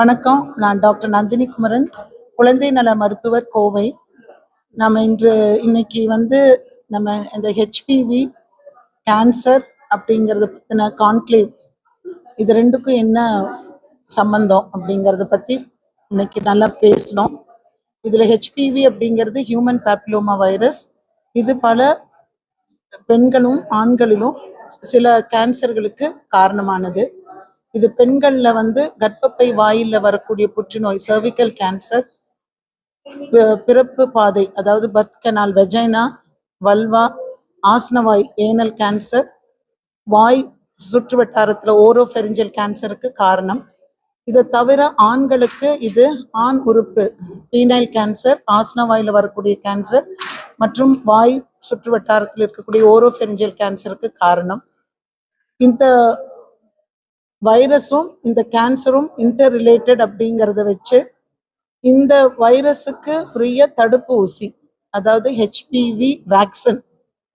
வணக்கம். நான் டாக்டர் நந்தினி குமரன் குழந்தை நல மருத்துவர் கோவை. நம்ம இன்று இன்னைக்கு வந்து நம்ம இந்த ஹெச்பிவி கேன்சர் அப்படிங்கிறத பற்றின கான்க்ளேவ் இது ரெண்டுக்கும் என்ன சம்பந்தம் அப்படிங்கிறத பற்றி இன்னைக்கு நல்லா பேசினோம் இதில் ஹெச்பிவி அப்படிங்கிறது ஹியூமன் பேப்லோமா வைரஸ் இது பல பெண்களும் ஆண்களிலும் சில கேன்சர்களுக்கு காரணமானது. இது பெண்கள்ல வந்து கர்ப்பப்பை வாயில வரக்கூடிய புற்றுநோய் சர்விக்கல் கேன்சர் பிறப்பு பாதை அதாவது பர்த் கெனால் வெஜைனா வல்வா ஆசனவாய் ஏனல் கேன்சர் வாய் சுற்று வட்டாரத்தில் ஓரோஃபெரிஞ்சல் கேன்சருக்கு காரணம். இதை தவிர ஆண்களுக்கு இது ஆண் உறுப்பு பீனைல் கேன்சர் ஆசனவாயில் வரக்கூடிய கேன்சர் மற்றும் வாய் சுற்று வட்டாரத்தில் இருக்கக்கூடிய ஓரோஃபெரிஞ்சல் கேன்சருக்கு காரணம். இந்த வைரஸும் இந்த கேன்சரும் இன்டர் ரிலேட்டட் அப்படிங்கிறத வச்சு இந்த வைரஸுக்கு உரிய தடுப்பு ஊசி அதாவது ஹெச்பிவி வேக்சின்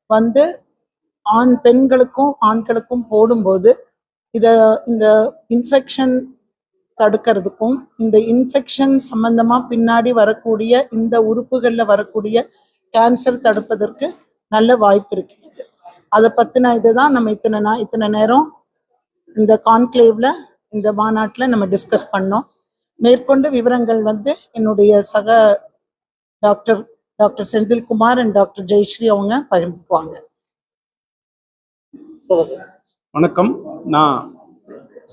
வந்து ஆண் பெண்களுக்கும் ஆண்களுக்கும் போடும்போது இதை இந்த இன்ஃபெக்ஷன் தடுக்கிறதுக்கும் இந்த இன்ஃபெக்ஷன் சம்பந்தமாக பின்னாடி வரக்கூடிய இந்த உறுப்புகளில் வரக்கூடிய கேன்சர் தடுப்பதற்கு நல்ல வாய்ப்பு இருக்கிறது. அதை பற்றின இதுதான் நம்ம இத்தனை நான் இத்தனை நேரம் இந்த கான்க்ளேவ்ல இந்த மாநாட்டில் நம்ம டிஸ்கஸ் பண்ணோம். மேற்கொண்டு விவரங்கள் வந்து என்னுடைய சக doctor doctor Senthilkumar and doctor Jayashree அவங்க பகிர்ந்துக்குவாங்க. வணக்கம். நான்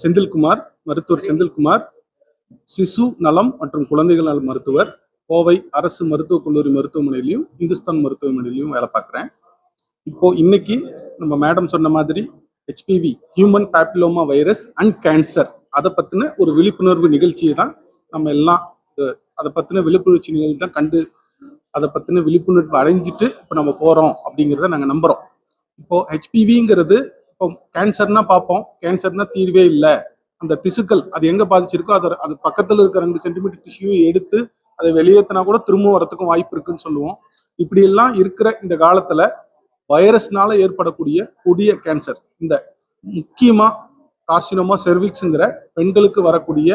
செந்தில்குமார் மருத்துவர் செந்தில்குமார். சிசு நலம் மற்றும் குழந்தைகள் நல மருத்துவர். கோவை அரசு மருத்துவக் கல்லூரி மருத்துவமனையிலையும் இந்துஸ்தான் மருத்துவமனையிலையும் வேலை பார்க்குறேன். இப்போ இன்னைக்கு நம்ம மேடம் சொன்ன மாதிரி HPV human papilloma virus and cancer அதை பற்றின ஒரு விழிப்புணர்வு நிகழ்ச்சியை தான் நம்ம எல்லாம் அதை பற்றின விழிப்புணர்ச்சி நிகழ்ச்சி தான் கண்டு அதை பற்றின விழிப்புணர்வு அடைஞ்சிட்டு இப்போ நம்ம போகிறோம் அப்படிங்கிறத நாங்கள் நம்புகிறோம் இப்போது ஹெச்பிவிங்கிறது இப்போ கேன்சர்னா பார்ப்போம். கேன்சர்னா தீர்வே இல்லை. அந்த திசுக்கள் அது எங்கே பாதிச்சிருக்கோ அதை அது பக்கத்தில் இருக்க ரெண்டு சென்டிமீட்டர் டிஷ்யூ எடுத்து அதை வெளியேற்றினா கூட திரும்ப வரத்துக்கும் வாய்ப்பு இருக்குன்னு சொல்லுவோம். இப்படியெல்லாம் இருக்கிற இந்த காலத்தில் வைரஸ்னால ஏற்படக்கூடிய கொடிய கேன்சர் இந்த முக்கியமாக கார்சினோமா செர்விக்ஸுங்கிற பெண்களுக்கு வரக்கூடிய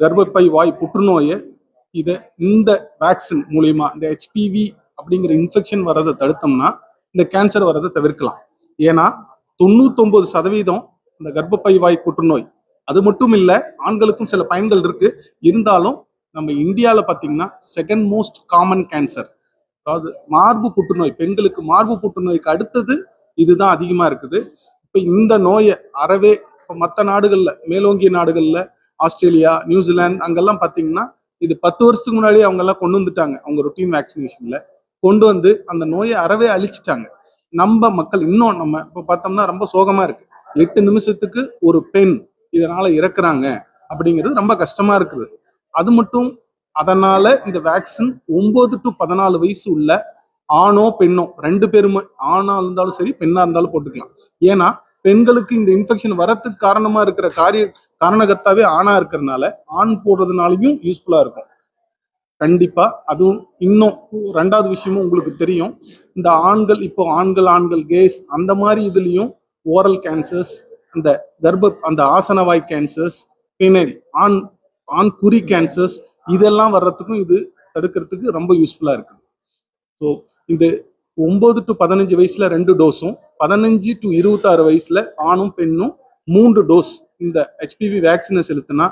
கர்ப்பப்பை வாய் புற்றுநோயை இதை இந்த வேக்சின் மூலியமா இந்த ஹெச்பிவி அப்படிங்கிற இன்ஃபெக்ஷன் வர்றதை தடுத்தோம்னா இந்த கேன்சர் வர்றதை தவிர்க்கலாம். ஏன்னா தொண்ணூத்தொம்பது சதவீதம் இந்த கர்ப்பப்பை வாய் புற்றுநோய். அது மட்டும் இல்லை ஆண்களுக்கும் சில பயன்கள் இருக்கு. இருந்தாலும் நம்ம இந்தியாவில் பார்த்தீங்கன்னா செகண்ட் மோஸ்ட் காமன் கேன்சர் அதாவது மார்பு புற்றுநோய் பெண்களுக்கு மார்பு புற்றுநோய்க்கு அடுத்தது இதுதான் அதிகமாக இருக்குது. இப்போ இந்த நோயை அறவே இப்போ மற்ற நாடுகளில் மேலோங்கிய நாடுகளில் ஆஸ்திரேலியா நியூசிலாந்து அங்கெல்லாம் பார்த்தீங்கன்னா இது பத்து வருஷத்துக்கு முன்னாடி அவங்கெல்லாம் கொண்டு வந்துட்டாங்க அவங்க ரொட்டீன் வேக்சினேஷனில் கொண்டு வந்து அந்த நோயை அறவே அழிச்சிட்டாங்க. நம்ம மக்கள் இன்னும் நம்ம இப்போ பார்த்தோம்னா ரொம்ப சோகமாக இருக்குது எட்டு நிமிஷத்துக்கு ஒரு பெண் இதனால் இறக்குறாங்க அப்படிங்கிறது ரொம்ப கஷ்டமாக இருக்குது. அது மட்டும் அதனால் இந்த வேக்சின் ஒம்பது டு பதினாலு வயசு உள்ள ஆணோ பெண்ணோ ரெண்டு பேருமே ஆணாக இருந்தாலும் சரி பெண்ணாக இருந்தாலும் போட்டுக்கலாம். ஏன்னா பெண்களுக்கு இந்த இன்ஃபெக்ஷன் வரத்துக்கு காரணமா இருக்கிற காரிய காரணகர்த்தாவே ஆணா இருக்கிறதுனால ஆண் போடுறதுனாலையும் யூஸ்ஃபுல்லா இருக்கும். கண்டிப்பா அதுவும் இன்னும் ரெண்டாவது விஷயமும் உங்களுக்கு தெரியும். இந்த ஆண்கள் இப்போ ஆண்கள் ஆண்கள் கேஸ் அந்த மாதிரி இதுலயும் ஓரல் கேன்சர்ஸ் அந்த கர்ப்ப அந்த ஆசனவாய் கேன்சர்ஸ் பினைல் ஆண் ஆண் குறி கேன்சர்ஸ் இதெல்லாம் வர்றதுக்கும் இது தடுக்கிறதுக்கு ரொம்ப யூஸ்ஃபுல்லா இருக்கு. ஸோ இந்த ஒம்பது டு பதினஞ்சு வயசுல ரெண்டு டோஸும் பதினஞ்சு டு இருபத்தாறு வயசுல ஆணும் பெண்ணும் மூன்று டோஸ் இந்த ஹெச்பிவி வேக்சினை செலுத்தினா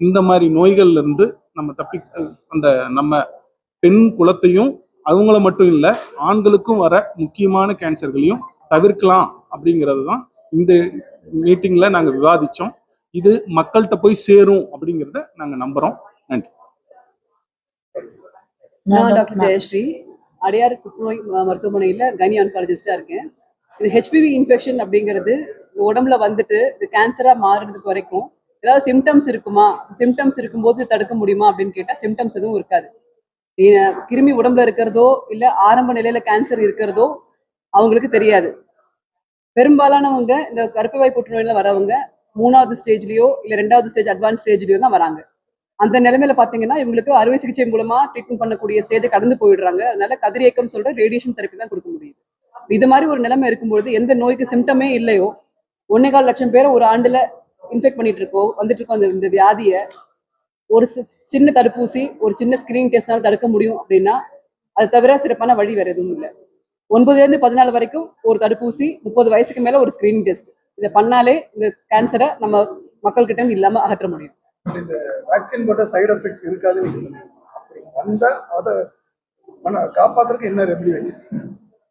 இந்த மாதிரி நோய்கள்ல இருந்து நம்ம தப்பி அந்த நம்ம பெண் குலத்தையும் அவங்கள மட்டும் இல்லை ஆண்களுக்கும் வர முக்கியமான கேன்சர்களையும் தவிர்க்கலாம் அப்படிங்கிறது தான் இந்த மீட்டிங்ல நாங்கள் விவாதித்தோம் இது மக்கள்கிட்ட போய் சேரும் அப்படிங்கிறத நாங்கள் நம்புகிறோம் நன்றி. டாக்டர் ஜெயஸ்ரீ அடையார் புற்றுநோய் ம- கனி ஆன்காலஜிஸ்டாக இருக்கேன். இது ஹெச்பிவி இன்ஃபெக்ஷன் அப்படிங்கிறது உடம்புல வந்துட்டு இது கேன்சராக மாறுறதுக்கு வரைக்கும் ஏதாவது சிம்டம்ஸ் இருக்குமா? சிம்டம்ஸ் இருக்கும்போது தடுக்க முடியுமா அப்படின்னு கேட்டால் சிம்டம்ஸ் எதுவும் இருக்காது. கிருமி உடம்புல இருக்கிறதோ இல்லை ஆரம்ப நிலையில கேன்சர் இருக்கிறதோ அவங்களுக்கு தெரியாது. பெரும்பாலானவங்க இந்த கருப்பைவாய் புற்றுநோயில் வரவங்க மூணாவது ஸ்டேஜ்லேயோ இல்லை ரெண்டாவது ஸ்டேஜ் அட்வான்ஸ் ஸ்டேஜ்லேயோ தான் வராங்க. அந்த நிலைமையில பாத்தீங்கன்னா இவங்களுக்கு அறுவை சிகிச்சை மூலமா ட்ரீட்மெண்ட் பண்ணக்கூடிய ஸ்டேஜ் கடந்து போயிடுறாங்க. அதனால கதிரியக்கம் சொல்ற ரேடியேஷன் தெரப்பி தான் கொடுக்க முடியுது. இது மாதிரி ஒரு நிலைமை இருக்கும்பொழுது எந்த நோய்க்கு சிம்டமே இல்லையோ ஒன்னே கால் லட்சம் பேரை ஒரு ஆண்டுல இன்ஃபெக்ட் பண்ணிட்டு இருக்கோம் வந்துட்டு இருக்கோம் அந்த இந்த வியாதியை ஒரு சி- சின்ன தடுப்பூசி ஒரு சின்ன ஸ்கிரீன் டெஸ்ட்னால தடுக்க முடியும் அப்படின்னா அது தவிர சிறப்பான வழி வேற எதுவும் இல்லை. ஒன்பதுல இருந்து பதினாலு வரைக்கும் ஒரு தடுப்பூசி முப்பது வயசுக்கு மேல ஒரு ஸ்கிரீனிங் டெஸ்ட் இதை பண்ணாலே இந்த கேன்சரை நம்ம மக்கள்கிட்ட இருந்து இல்லாம அகற்ற முடியும். இந்த வேக்சின் போட்ட சைடு எஃபெக்ட்ஸ் இருக்காதுன்னு நீங்க சொன்னீங்க. அதை பண்ண காப்பாத்துறதுக்கு என்ன ரெமெடி வச்சிருக்கீங்க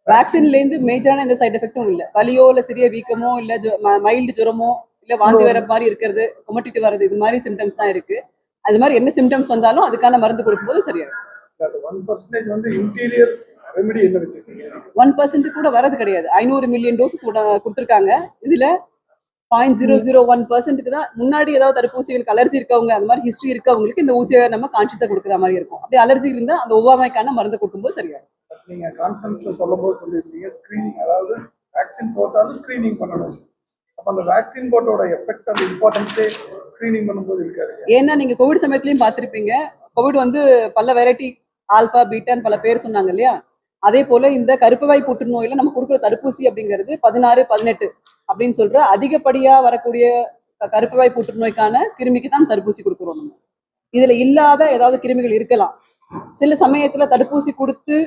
வேக்சின்ல இருந்து மேஜரான எந்த சைடு எஃபெக்டும் இல்ல. வலியோ இல்ல சிறிய வீக்கமோ இல்ல மைல்டு ஜுரமோ இல்ல வாந்தி வர மாதிரி இருக்கிறது குமட்டிட்டு வர்றது இது மாதிரி சிம்டம்ஸ் தான் இருக்கு. அது மாதிரி என்ன சிம்டம்ஸ் வந்தாலும் அதுக்கான மருந்து கொடுக்கும்போது சரியாயிடும். அந்த ஒன் பர்சன்டேஜ் வந்து இன்டீரியர் ரெமெடி என்ன வச்சிருக்கீங்க? ஒன் பர்சன்ட் கூட வரது கிடையாது. ஐநூறு மில்லியன் டோசஸ் கொடுத்துருக்காங்க. இதுல பாயிண்ட் ஜீரோ ஜீரோ ஒன் பர்சன்ட்டுக்கு தான் முன்னாடி ஏதாவது தடுப்பூசிகளுக்கு அலர்ஜி இருக்கவங்க அந்த மாதிரி ஹிஸ்டரி இருக்கவங்களுக்கு இந்த ஊசியை நம்ம கான்சியஸா கொடுக்குற மாதிரி இருக்கும். அப்படி அலர்ஜி இருந்தா அந்த ஒவ்வாமைக்கான மருந்து கொடுக்கும்போது சரியாயிடும். நீங்க கான்ஃபரன்ஸ்ல சொல்லும்போது சொல்லியிருந்தீங்க ஸ்கிரீனிங் அதாவது வேக்சின் போட்டாலும் ஸ்கிரீனிங் பண்ணணும். அப்ப அந்த வேக்சின் போட்டோட எஃபெக்ட் அந்த இம்பார்ட்டன்ஸே ஸ்கிரீனிங் பண்ணும்போது இருக்காரு ஏன்னா நீங்க கோவிட் சமயத்திலயும் பார்த்திருப்பீங்க கோவிட் வந்து பல வெரைட்டி ஆல்பா பீட்டான்னு பல பேர் சொன்னாங்க இல்லையா? அதே போல இந்த கருப்பவாய் புற்றுநோயில நம்ம கொடுக்குற தடுப்பூசி அப்படிங்கிறது பதினாறு பதினெட்டு அப்படின்னு சொல்ற அதிகப்படியா வரக்கூடிய கருப்பவாய் புற்றுநோய்க்கான கிருமிக்கு தான் தடுப்பூசி கொடுக்குறோம் நம்ம. இதுல இல்லாத ஏதாவது கிருமிகள் இருக்கலாம். சில சமயத்துல தடுப்பூசி கொடுத்து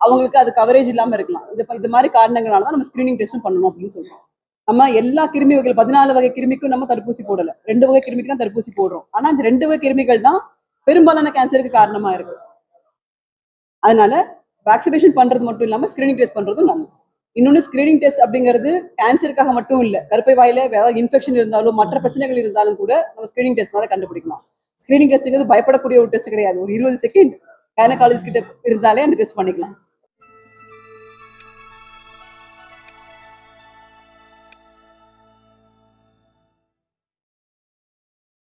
அவங்களுக்கு அது கவரேஜ் இல்லாம இருக்கலாம். இது இது மாதிரி காரணங்களால தான் நம்ம ஸ்கிரீனிங் டெஸ்ட்டும் பண்ணணும் அப்படின்னு சொல்றோம். நம்ம எல்லா கிருமி வகைகள் பதினாலு வகை கிருமிக்கும் நம்ம தடுப்பூசி போடல. ரெண்டு வகை கிருமிக்கு தான் தடுப்பூசி போடுறோம். ஆனா இந்த ரெண்டு வகை கிருமிகள் தான் பெரும்பாலான கேன்சருக்கு காரணமா இருக்கு. அதனால வேக்சினேஷன் பண்றது மட்டும் இல்லாம ஸ்கிரீனிங் டெஸ்ட் பண்றதும் நல்லது. இன்னொன்னு ஸ்கிரீனிங் டெஸ்ட் அப்படிங்கிறது கேன்சருக்காக மட்டும் இல்ல கருப்பை வாயில வேற இன்ஃபெக்ஷன் இருந்தாலும் மற்ற பிரச்சனைகள் இருந்தாலும் கூட நம்ம ஸ்கிரீனிங் டெஸ்ட்னால கண்டுபிடிக்கலாம். ஸ்கிரீனிங் டெஸ்ட்டுங்கிறது பயப்படக்கூடிய ஒரு டெஸ்ட் கிடையாது. ஒரு இருபது செகண்ட் கைனகாலஜிஸ்ட் கிட்ட இருந்தாலே அந்த டெஸ்ட் பண்ணிக்கலாம்.